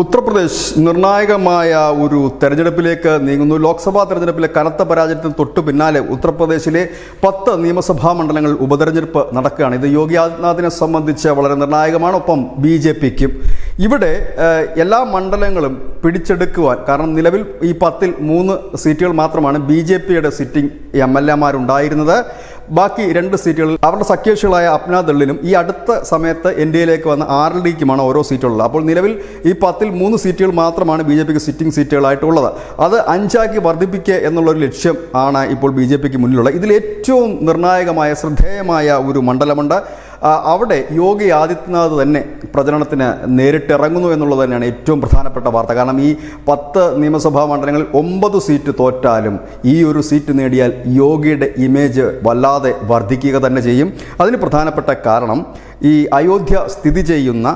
ഉത്തർപ്രദേശ് നിർണായകമായ ഒരു തെരഞ്ഞെടുപ്പിലേക്ക് നീങ്ങുന്നു. ലോക്സഭാ തെരഞ്ഞെടുപ്പിലെ കനത്ത പരാജയത്തിന് തൊട്ടു പിന്നാലെ ഉത്തർപ്രദേശിലെ പത്ത് നിയമസഭാ മണ്ഡലങ്ങൾ ഉപതെരഞ്ഞെടുപ്പ് നടക്കുകയാണ്. ഇത് യോഗി ആദിത്യനാഥിനെ സംബന്ധിച്ച് വളരെ നിർണായകമാണ്. ഒപ്പം ബി ജെ പിക്കും. ഇവിടെ എല്ലാ മണ്ഡലങ്ങളും പിടിച്ചെടുക്കുവാൻ കാരണം നിലവിൽ ഈ പത്തിൽ മൂന്ന് സീറ്റുകൾ മാത്രമാണ് ബി ജെ പിയുടെ സിറ്റിംഗ് എം എൽ എമാരുണ്ടായിരുന്നത് ബാക്കി രണ്ട് സീറ്റുകളിൽ അവരുടെ സഖ്യകക്ഷികളായ അപ്നാദളിനും ഈ അടുത്ത സമയത്ത് എൻ ഡി എയിലേക്ക് വന്ന ആർ എൽ ഡിക്കുമാണ് ഓരോ സീറ്റുള്ളത്. അപ്പോൾ നിലവിൽ ഈ പത്തിൽ മൂന്ന് സീറ്റുകൾ മാത്രമാണ് ബി ജെ പിക്ക് സിറ്റിംഗ് സീറ്റുകളായിട്ടുള്ളത്. അത് അഞ്ചാക്കി വർദ്ധിപ്പിക്കുക എന്നുള്ളൊരു ലക്ഷ്യം ആണ് ഇപ്പോൾ ബി ജെ പിക്ക് മുന്നിലുള്ളത്. ഇതിൽ ഏറ്റവും നിർണായകമായ ശ്രദ്ധേയമായ ഒരു മണ്ഡലമുണ്ട്. അവിടെ യോഗി ആദിത്യനാഥ് തന്നെ പ്രചരണത്തിന് നേരിട്ടിറങ്ങുന്നു എന്നുള്ളത് തന്നെയാണ് ഏറ്റവും പ്രധാനപ്പെട്ട വാർത്ത. കാരണം ഈ പത്ത് നിയമസഭാ മണ്ഡലങ്ങളിൽ ഒമ്പത് സീറ്റ് തോറ്റാലും ഈ ഒരു സീറ്റ് നേടിയാൽ യോഗിയുടെ ഇമേജ് വല്ലാതെ വർദ്ധിക്കുക തന്നെ ചെയ്യും. അതിന് പ്രധാനപ്പെട്ട കാരണം ഈ അയോധ്യ സ്ഥിതി ചെയ്യുന്ന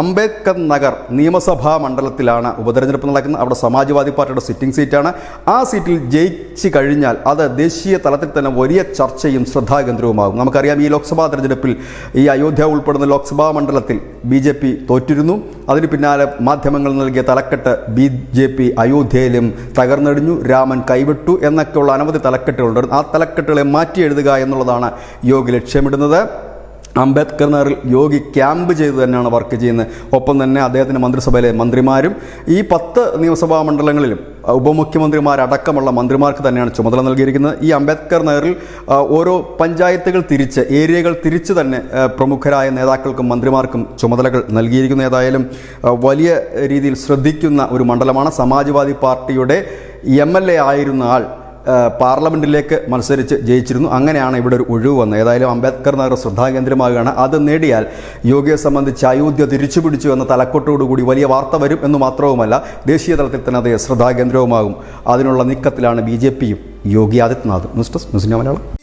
അംബേദ്കർ നഗർ നിയമസഭാ മണ്ഡലത്തിലാണ് ഉപതെരഞ്ഞെടുപ്പ് നടക്കുന്നത്. അവിടെ സമാജ്വാദി പാർട്ടിയുടെ സിറ്റിംഗ് സീറ്റാണ് ആ സീറ്റിൽ ജയിച്ചു കഴിഞ്ഞാൽ അത് ദേശീയ തലത്തിൽ തന്നെ വലിയ ചർച്ചയും ശ്രദ്ധാകേന്ദ്രവുമാകും. നമുക്കറിയാം ഈ ലോക്സഭാ തെരഞ്ഞെടുപ്പിൽ ഈ അയോധ്യ ഉൾപ്പെടുന്ന ലോക്സഭാ മണ്ഡലത്തിൽ ബി ജെ പി തോറ്റിരുന്നു. അതിന് പിന്നാലെ മാധ്യമങ്ങൾ നൽകിയ തലക്കെട്ട് ബി ജെ പി അയോധ്യയിലും തകർന്നടിഞ്ഞു. രാമൻ കൈവിട്ടു എന്നൊക്കെയുള്ള അനവധി തലക്കെട്ടുകളുണ്ട്. ആ തലക്കെട്ടുകളെ മാറ്റി എഴുതുക എന്നുള്ളതാണ് യോഗി ലക്ഷ്യമിടുന്നത്. അംബേദ്കർ നഗറിൽ യോഗി ക്യാമ്പ് ചെയ്ത് തന്നെയാണ് വർക്ക് ചെയ്യുന്നത്. ഒപ്പം തന്നെ അദ്ദേഹത്തിന്റെ മന്ത്രിസഭയിലെ മന്ത്രിമാരും ഈ പത്ത് നിയമസഭാ മണ്ഡലങ്ങളിലും ഉപമുഖ്യമന്ത്രിമാരടക്കമുള്ള മന്ത്രിമാർക്ക് തന്നെയാണ് ചുമതല നൽകിയിരിക്കുന്നത്. ഈ അംബേദ്കർ നഗറിൽ ഓരോ പഞ്ചായത്തുകൾ തിരിച്ച് ഏരിയകൾ തിരിച്ച് തന്നെ പ്രമുഖരായ നേതാക്കൾക്കും മന്ത്രിമാർക്കും ചുമതലകൾ നൽകിയിരിക്കുന്നു. ഏതായാലും വലിയ രീതിയിൽ ശ്രദ്ധിക്കുന്ന ഒരു മണ്ഡലമാണ്. സമാജ്വാദി പാർട്ടിയുടെ എം ആയിരുന്ന ആൾ ഏഹ് പാർലമെന്റിലേക്ക് മത്സരിച്ച് ജയിച്ചിരുന്നു. അങ്ങനെയാണ് ഇവിടെ ഒരു ഒഴിവ് വന്നത്. ഏതായാലും അംബേദ്കർ നഗർ ശ്രദ്ധാകേന്ദ്രമാകുകയാണ്. അത് നേടിയാൽ യോഗിയെ സംബന്ധിച്ച് അയോധ്യ തിരിച്ചു പിടിച്ചു എന്ന തലക്കെട്ടോടുകൂടി വലിയ വാർത്ത വരും എന്ന് മാത്രവുമല്ല ദേശീയ തലത്തിൽ തന്നെ അത് ശ്രദ്ധാകേന്ദ്രവുമാകും. അതിനുള്ള നീക്കത്തിലാണ് ബി ജെ പിയും യോഗി ആദിത്യനാഥും. News desk Malayalam.